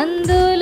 అందులో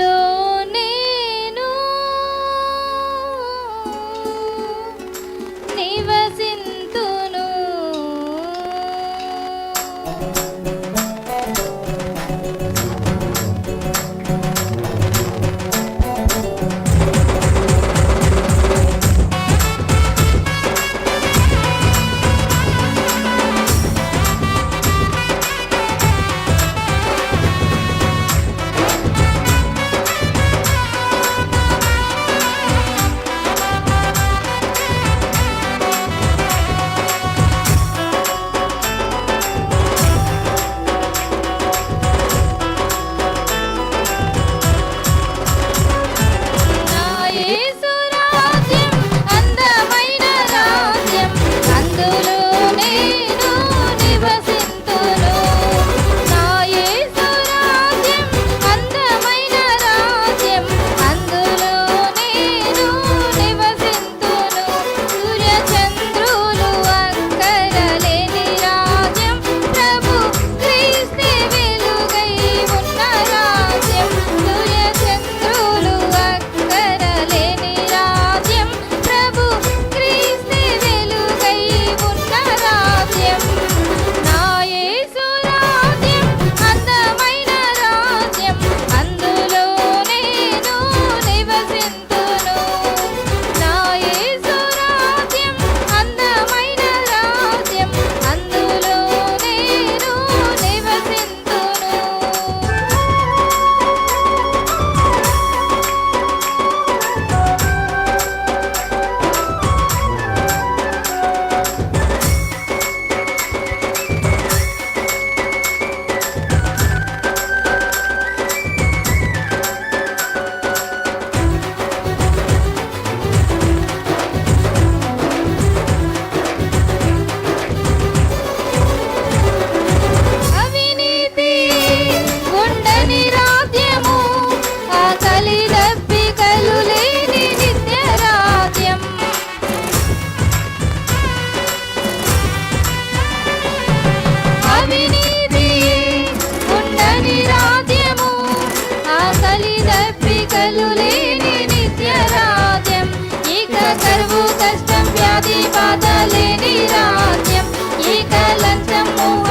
ఈ కలంకము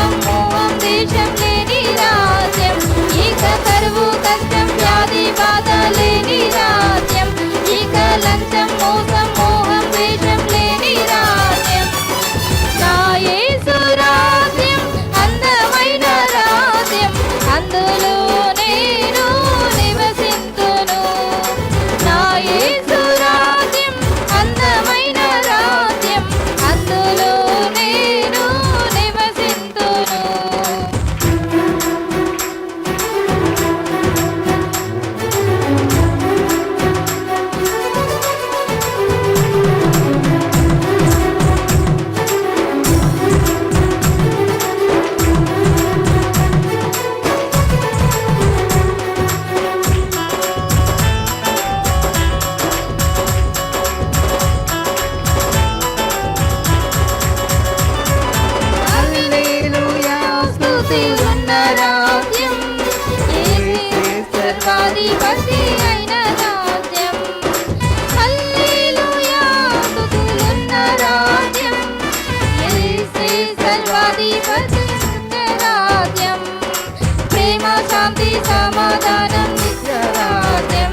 శాంతి సమాధానం నిత్యరాజ్యం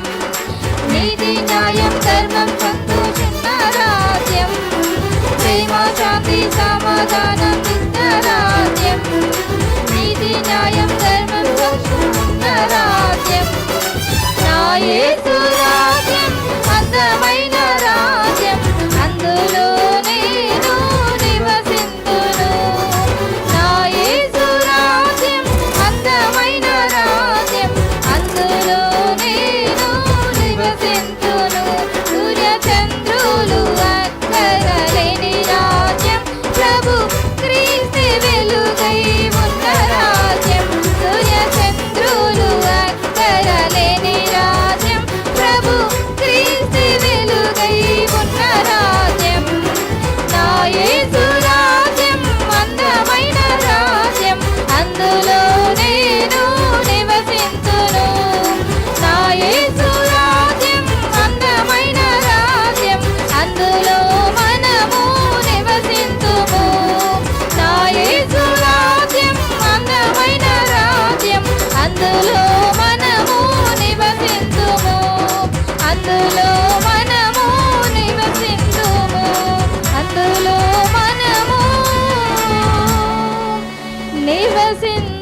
నీతి న్యాయం ధర్మం భక్తు చిన్నరాజ్యం ప్రేమ శాంతి సమాధానం నిత్యరాజ్యం నీతి యేసు రాజ్యం Because